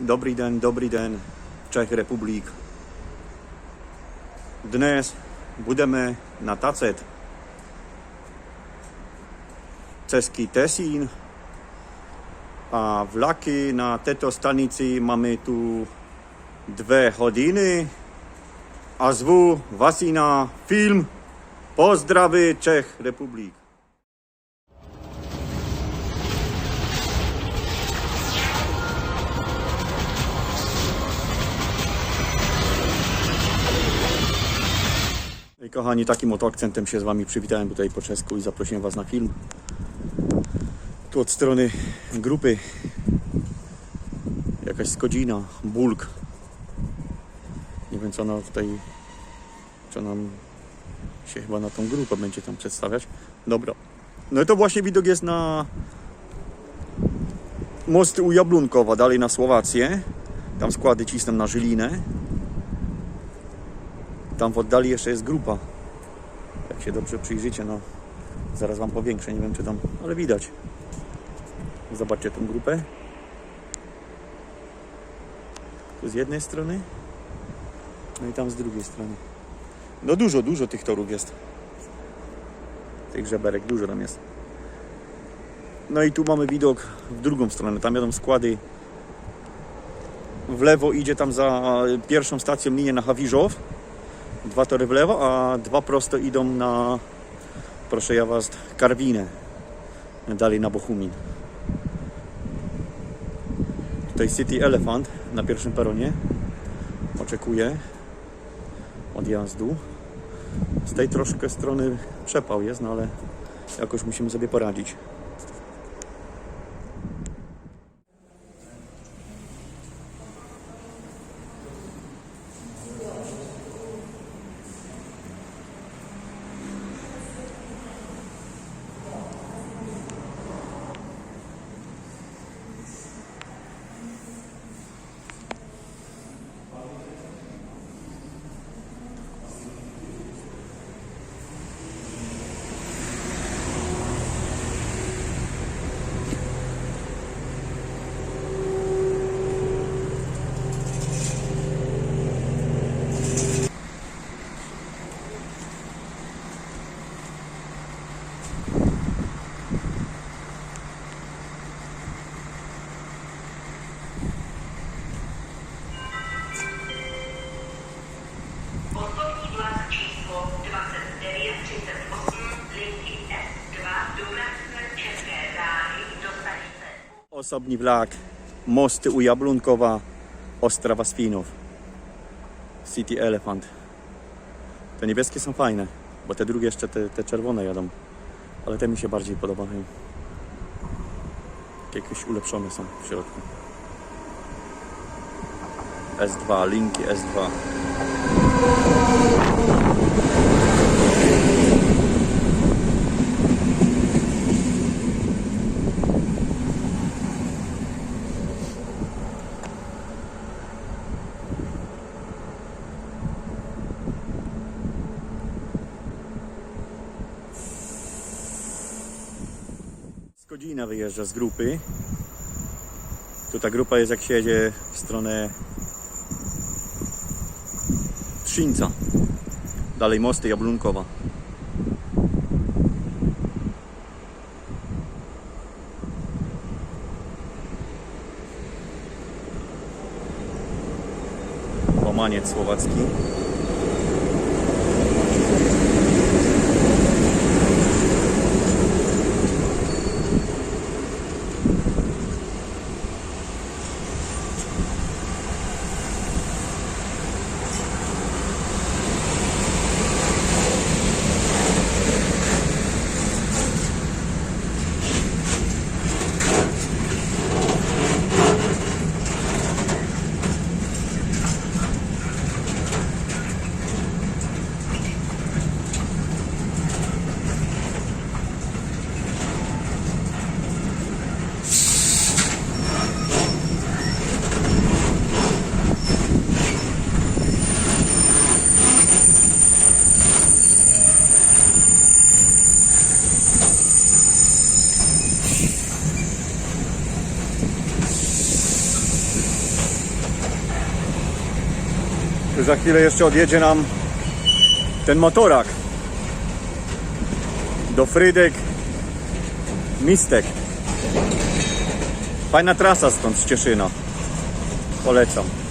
Dobrý den, dobrý den, Czech Republik. Dnes budeme natacet Český Tesín a vlaky na této stanici máme tu dvě hodiny a zvu vás na film Pozdravy Czech Republik. Kochani, takim oto akcentem się z Wami przywitałem tutaj po czesku i zaprosiłem Was na film. Tu od strony grupy jakaś skodzina, bulk. Nie wiem co ona tutaj, co nam się chyba na tą grupę będzie tam przedstawiać. Dobra. No i to właśnie widok jest na mosty u Jablunkowa, dalej na Słowację. Tam składy cisną na Żylinę. Tam w oddali jeszcze jest grupa. Jak się dobrze przyjrzycie, no zaraz wam powiększę, nie wiem czy tam, ale widać. Zobaczcie tą grupę. Tu z jednej strony, no i tam z drugiej strony. No dużo, dużo tych torów jest. Tych żeberek, dużo tam jest. No i tu mamy widok w drugą stronę, tam jadą składy. W lewo idzie tam za pierwszą stacją linię na Hawiżow dwa tory w lewo, a dwa prosto idą na, proszę ja was, Karwinę, dalej na Bochumin. Tutaj City Elephant na pierwszym peronie oczekuje odjazdu. Z tej troszkę strony przepał jest, no ale jakoś musimy sobie poradzić. Osobni vlak, mosty u Jablunkowa, Ostrawa Swinów, City Elephant. Te niebieskie są fajne, bo te drugie jeszcze, te, te czerwone jadą. Ale te mi się bardziej podobają. Jakieś ulepszone są w środku. S2, linki S2. Skodzina wyjeżdża z grupy. Tu ta grupa jest jak się jedzie w stronę Trzyńca. Dalej mosty Jablunkowa. Łamaniec słowacki. Za chwilę jeszcze odjedzie nam ten motorak do Frydek Mistek. Fajna trasa stąd z Cieszyna. Polecam.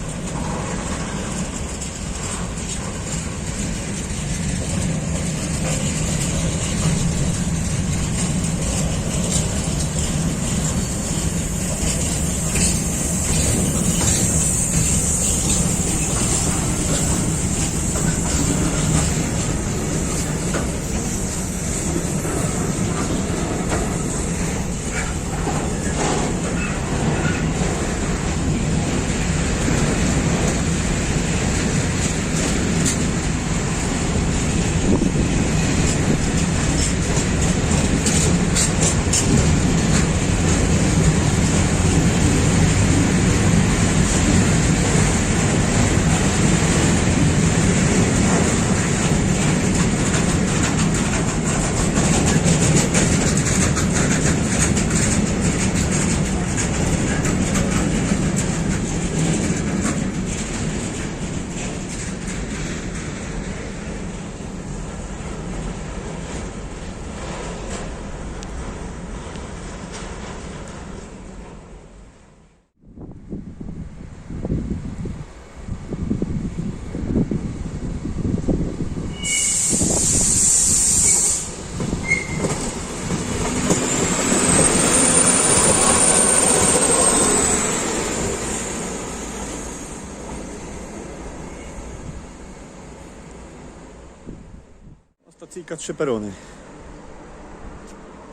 Stacyjka trzy perony.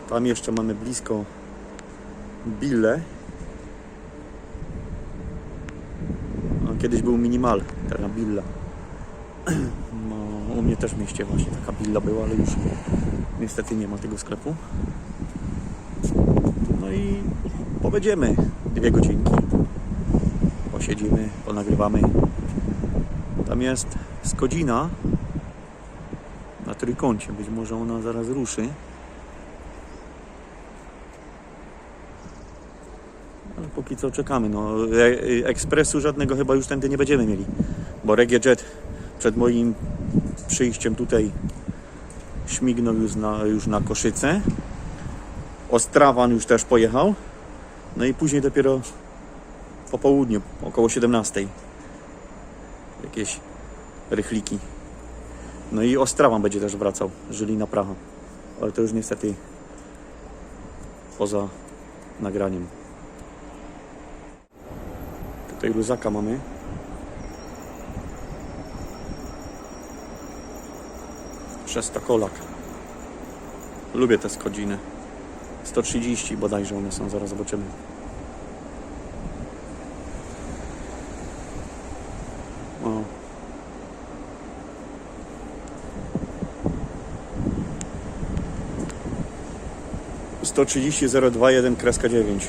Tam jeszcze mamy blisko Bille. A kiedyś był minimal, teraz Billa. No, u mnie też w mieście właśnie taka Billa była, ale już niestety nie ma tego sklepu. No i powiedziemy dwie godzinki. Posiedzimy, ponagrywamy. Tam jest Skodzina na trójkącie. Być może ona zaraz ruszy. Ale póki co czekamy. No, e- e- ekspresu żadnego chyba już tędy nie będziemy mieli. Bo Regie Jet przed moim przyjściem tutaj śmignął już na, już na Koszyce. Ostrawan już też pojechał. No i później dopiero po południu, około 17. Jakieś rychliki. No i Ostrawan będzie też wracał, Żylina Praha. Ale to już niestety poza nagraniem. Tutaj luzaka mamy. Szestakolak. Lubię te skodziny. 130 bodajże one są, zaraz zobaczymy. 130 021 kreska 9.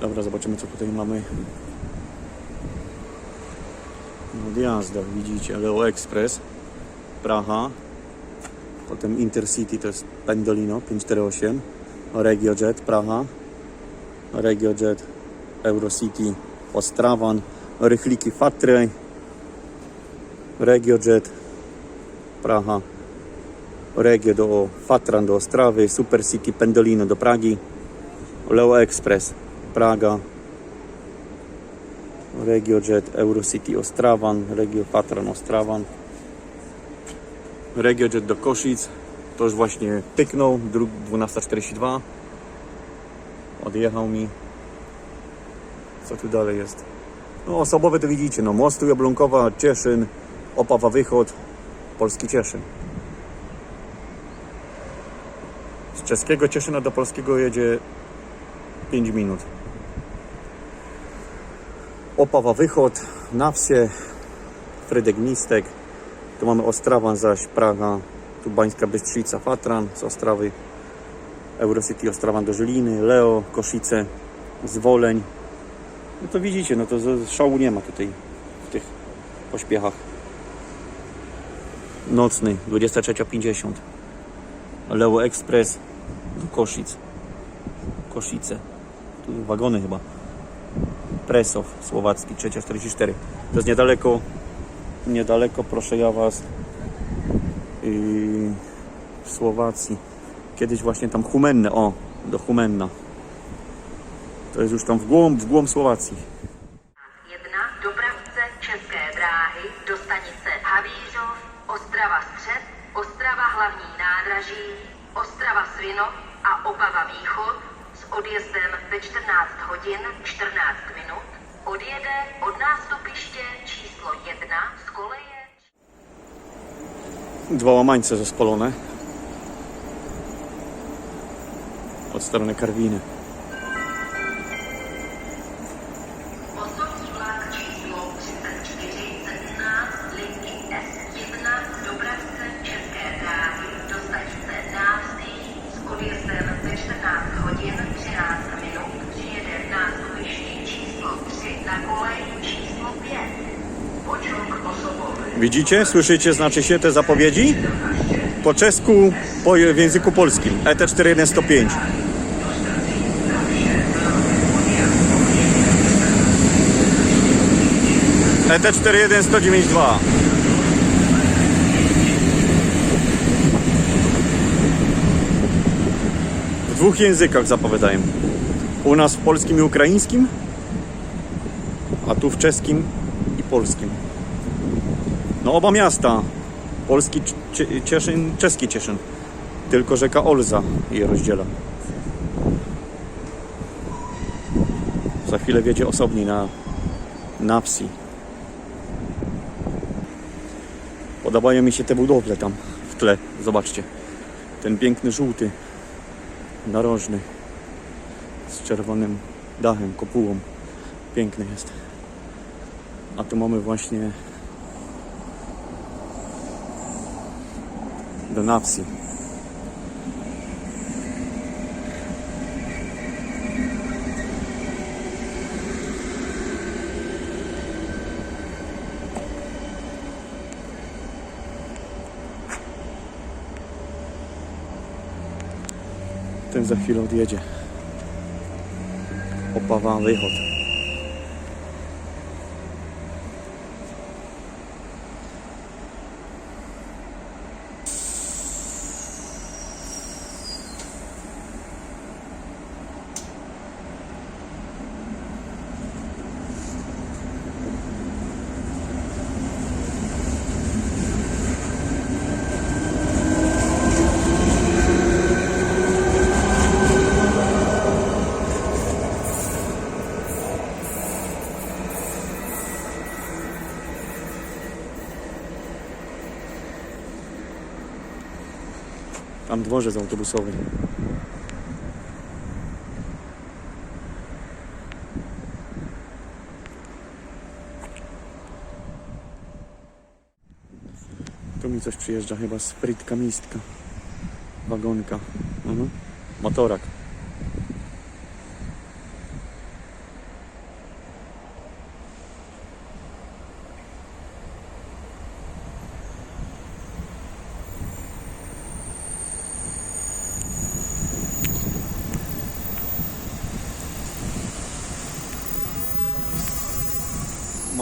Dobra, zobaczymy co tutaj mamy. Na widzicie Leo Express, Praha, potem Intercity to jest Pendolino 548. RegioJet Praha, RegioJet Eurocity Ostrawan, Rychliki Fatry, RegioJet Praha, Regio do Fatran do Ostrawy, Supercity Pendolino do Pragi, Leo Express Praga, RegioJet Eurocity Ostrawan, Regio Patran Ostrawan, RegioJet do Koszic, to już właśnie pyknął, dróg 12.42, odjechał mi, co tu dalej jest, no osobowe to widzicie, no Mostu Jablonkowa, Cieszyn, Opawa Wychod, Polski Cieszyn. Z czeskiego Cieszyna do polskiego jedzie 5 minut. Opawa Wychod, na wsie, Frydek Mistek. Tu mamy Ostrawan zaś, Praga, tu Bańska Bystrzyca, Fatran z Ostrawy, Eurocity Ostrawan do Żyliny, Leo, Koszice, Zwoleń. No to widzicie, no to szału nie ma tutaj w tych pośpiechach. Nocny, 23.50. Leo Express do Koszic. Koszice. Tu wagony chyba. Presow słowacki, 344. To jest niedaleko, niedaleko, proszę ja Was, w Słowacji. Kiedyś właśnie tam Humenne, o, do Humenna. To jest już tam w głąb, w głąb Słowacji. 1 dopravce České dráhy do stanice Havířov, Ostrava Střed, Ostrava hlavní nádraží, Ostrava a Opava Východ s odjezdem ve 14 hodin 14 minut odjede od nástupiště číslo 1 z koleje Dwa łamańce zespolone. Od strony Karwiny. Widzicie? Słyszycie, znaczy się te zapowiedzi? Po czesku, po, w języku polskim. E ET 4105. E ET 41192. W dwóch językach zapowiadają. U nas w polskim i ukraińskim, a tu w czeskim. No oba miasta. Polski Cie- Cieszyn, czeski Cieszyn. Tylko rzeka Olza je rozdziela. Za chwilę wiedzie osobni na, na wsi. Podobają mi się te budowle tam w tle. Zobaczcie. Ten piękny żółty, narożny, z czerwonym dachem, kopułą. Piękny jest. A tu mamy właśnie do na wsi. Ten za chwilę odjedzie. Opawa wychod. Tam dworzec autobusowy. Tu mi coś przyjeżdża chyba sprytka mistka. Wagonka. Mhm. Motorak.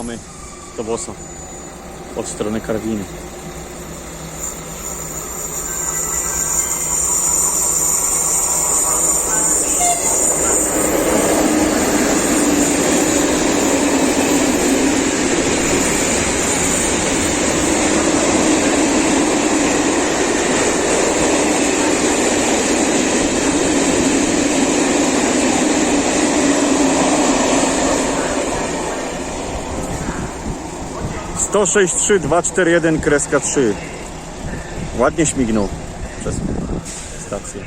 Mamy Tobosa od strony Karwiny. Sto sześć trzy dwa cztery jeden kreska trzy. Ładnie śmignął przez stację.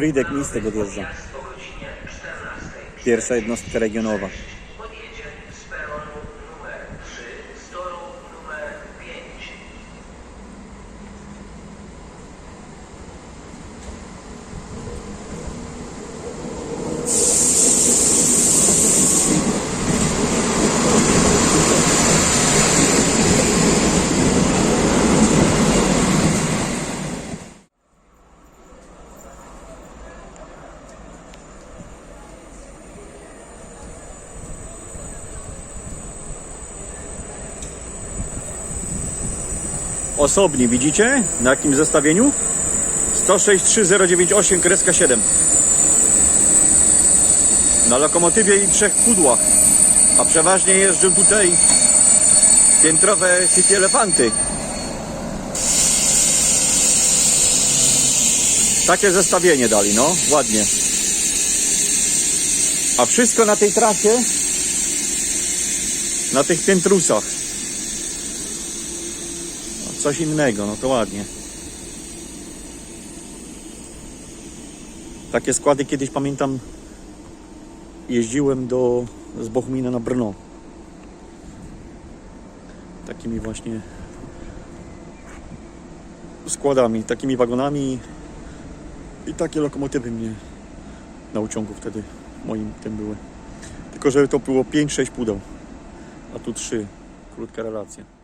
Frydek mi z tego odjeżdża. Odjazd o godzinie 14. Pierwsza jednostka regionowa. Osobni, widzicie? Na jakim zestawieniu? 106398 kreska 7. Na lokomotywie i trzech pudłach. A przeważnie jeżdżą tutaj piętrowe City Elefanty. Takie zestawienie dali, no, ładnie. A wszystko na tej trasie, na tych piętrusach. Coś innego, no to ładnie. Takie składy kiedyś pamiętam jeździłem do z Bochumina na Brno. Takimi właśnie składami, takimi wagonami i takie lokomotywy mnie na uciągu wtedy moim tym były. Tylko, że to było 5-6 pudeł, a tu 3. Krótka relacja.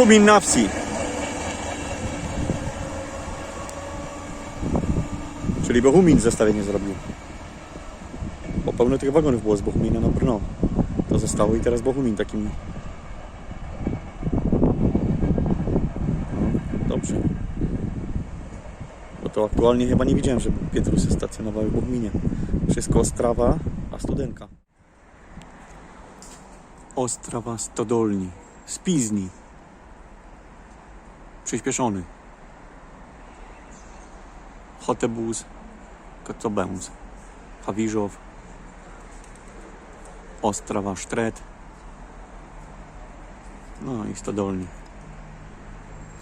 Bochumin na wsi. Czyli Bochumin zestawienie zrobił. Bo pełno tych wagonów było z Bochumina na Brno. To zostało i teraz Bochumin takimi. No, dobrze. Bo to aktualnie chyba nie widziałem, żeby Pietrusy stacjonowały w Bochuminie. Wszystko Ostrawa, a Studenka. Ostrawa Stodolni. Spizni. Przyspieszony. Chotebus, Kotobęz, Hawiżow, Ostrawa Sztret, no i Stodolni.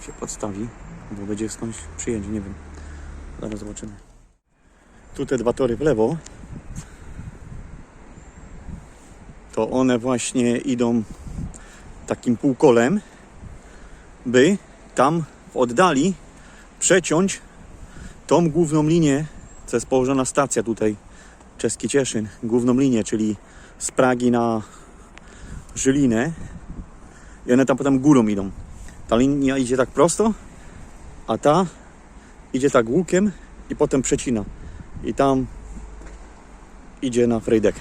Się podstawi, bo będzie skądś przyjęcie, nie wiem. Zaraz zobaczymy. Tu te dwa tory w lewo, to one właśnie idą takim półkolem, by tam w oddali przeciąć tą główną linię, co jest położona stacja tutaj, Czeski Cieszyn, główną linię, czyli z Pragi na Żylinę i one tam potem górą idą. Ta linia idzie tak prosto, a ta idzie tak łukiem i potem przecina. I tam idzie na Frejdek.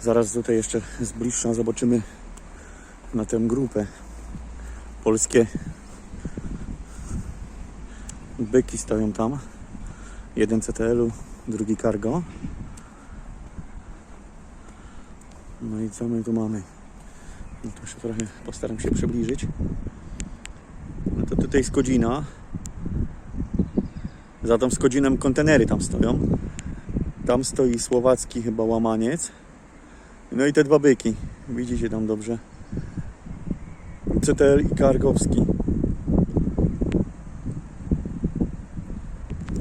Zaraz tutaj jeszcze z bliższa zobaczymy na tę grupę polskie byki stoją tam. Jeden CTL-u, drugi cargo. No i co my tu mamy? No to jeszcze trochę postaram się przybliżyć. No to tutaj Skodzina. Za tą Skodzinem kontenery tam stoją. Tam stoi słowacki chyba łamaniec. No i te dwa byki. Widzicie tam dobrze. CTL i Kargowski.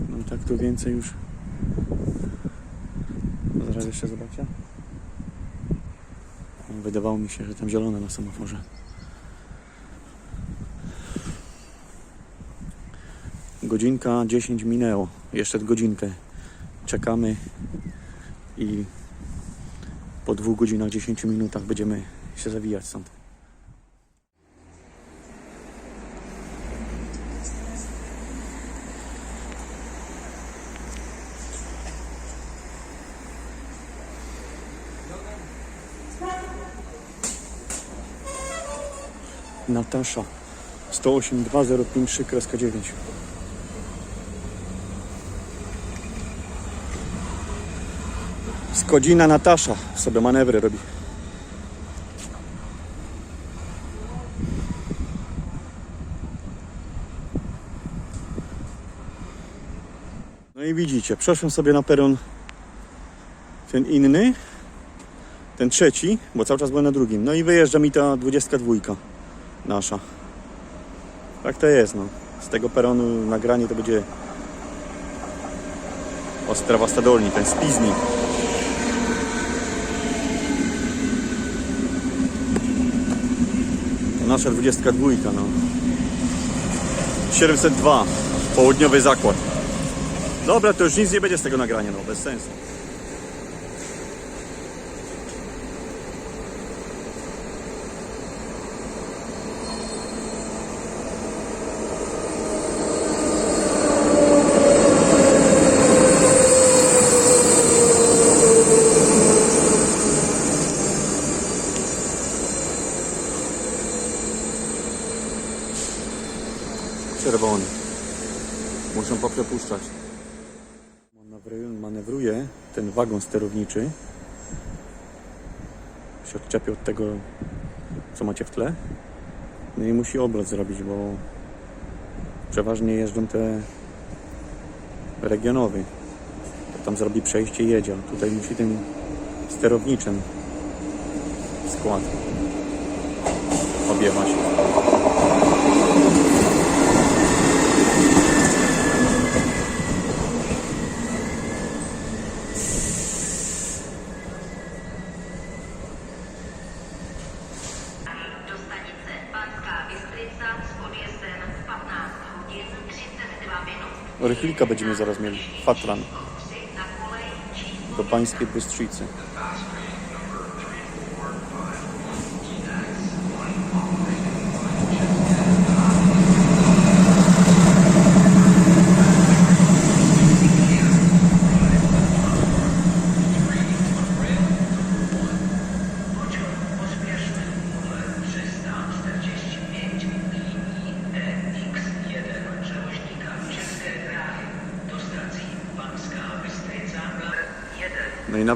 No i tak tu więcej już. Zaraz jeszcze zobaczę. Wydawało mi się, że tam zielone na semaforze. Godzinka 10 minęło. Jeszcze godzinkę czekamy i po dwóch godzinach 10 minutach będziemy się zawijać stąd. Natasza 108253 kreska 9 z Szkodzina Natasza sobie manewry robi. No i widzicie, przeszłem sobie na peron ten inny, ten trzeci, bo cały czas byłem na drugim. No i wyjeżdża mi ta 22 nasza. Tak to jest, no. Z tego peronu nagranie to będzie Ostrawa Stadolni, ten spiznik. Nasza 22, no. 702, południowy zakład. Dobra, to już nic nie będzie z tego nagrania, no, bez sensu. Wagon sterowniczy. Się odczepię od tego, co macie w tle. No i musi oblot zrobić, bo przeważnie jeżdżą te regionowy. To tam zrobi przejście i jedzie. Tutaj musi tym sterowniczym skład objechać. Rychlika będziemy zaraz mieli. Fatran do Pańskiej Bystrzycy.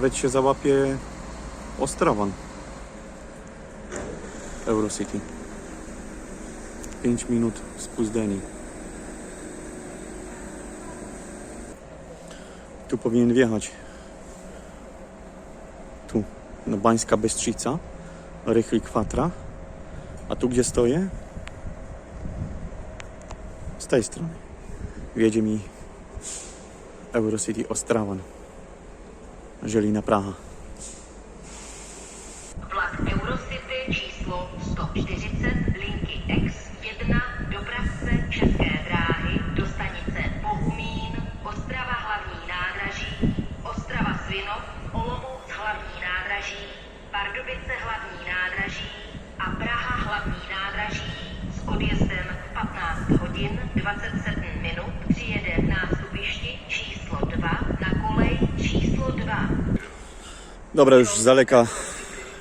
Nawet się załapie Ostrawan. Eurocity. 5 minut Puzdeni. Tu powinien wjechać. Tu. No Bańska Bystrzyca. Rychlik Kwatra. A tu gdzie stoję? Z tej strony. Wjedzie mi Eurocity Ostrawan. Želina Praha. Dobra, już z daleka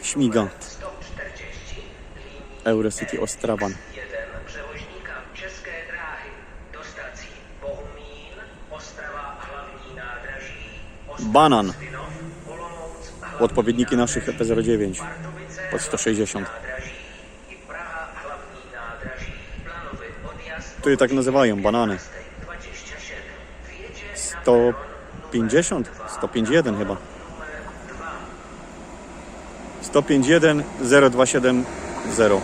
śmiga 140 linii Eurocity Ostrawan. 1 przewoźnika Czeskie Drachy do stacji Bohumín, Ostrava hlavní nádraží, Ostrava Banan. Odpowiedniki naszych EP09 Pardubice pod 160. nádraží i Praha hlavní nádraží. Plánový odjazd Tu je tak nazywają, banany. 27. Wjedzie na 150? 151 chyba. 151 0270.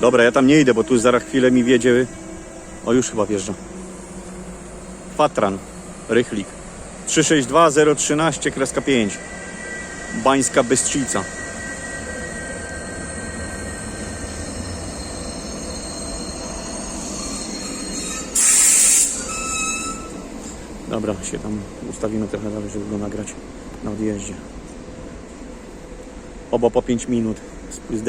Dobra, ja tam nie idę, bo tu zaraz chwilę mi wiedzie. O, już chyba wjeżdża. Fatran, Rychlik. 362 013 kreska 5. Bańska Bystrzyca. Dobra, się tam ustawimy trochę dalej, żeby go nagrać na odjeździe. Obo po 5 minut z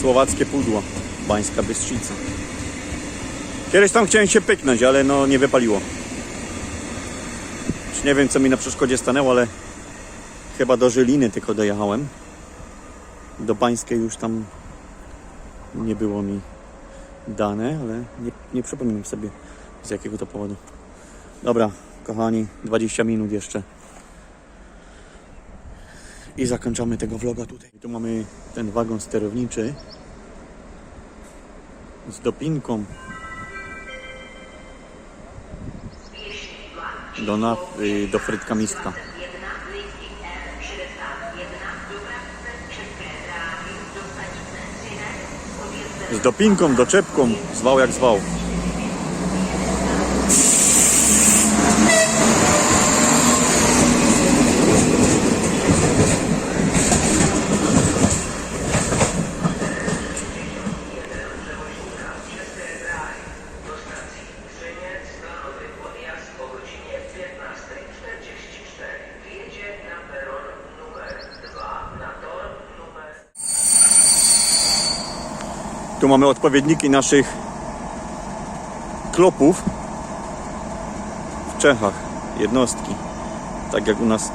Słowackie pudło. Bańska Bystrzyca. Kiedyś tam chciałem się pyknąć, ale no nie wypaliło. Już nie wiem co mi na przeszkodzie stanęło, ale chyba do Żyliny tylko dojechałem. Do Bańskiej już tam nie było mi dane, ale nie, nie przypominam sobie z jakiego to powodu. Dobra, kochani, 20 minut jeszcze. I zakończamy tego vloga tutaj. Tu mamy ten wagon sterowniczy z dopinką do, na, y, do frytka mistka. 1 lístek R61 dopravce České dráhy do stanice Třinec odjezd Z dopinką, doczepką, zwał jak zwał. Mamy odpowiedniki naszych klopów w Czechach, jednostki. Tak jak u nas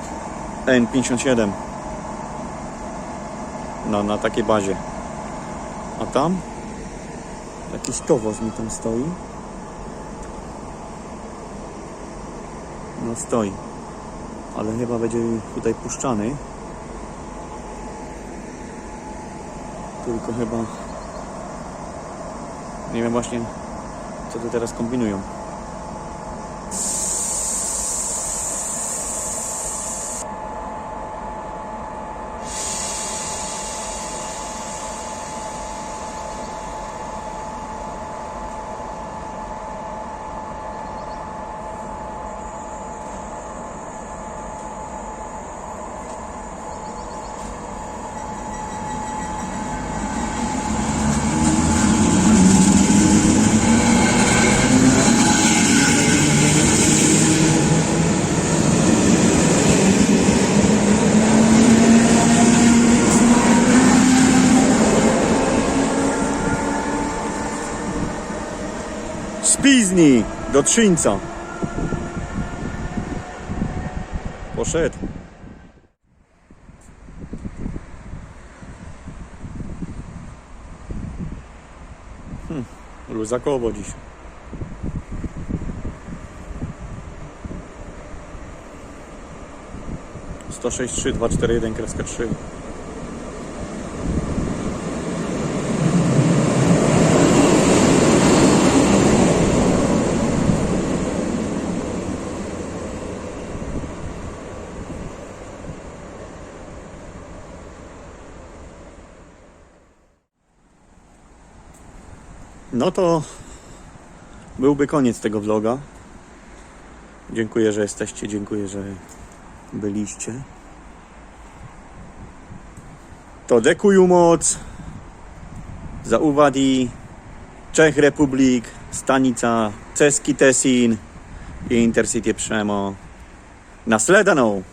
N57 na, na takiej bazie. A tam jakiś towoz mi tam stoi. No stoi. Ale chyba będzie tutaj puszczany. Tylko chyba nie wiem właśnie, co tu teraz kombinują. Spizni do Trzyńca. Poszedł. Hm, luzakowo dziś. Sto sześć trzy dwa cztery jeden kreska trzy. No to byłby koniec tego vloga. Dziękuję, że jesteście, dziękuję, że byliście. To dziękuję moc za uwagi. Czech Republik, stanica Ceski Tesin i Intercity Przemo. Nasledaną!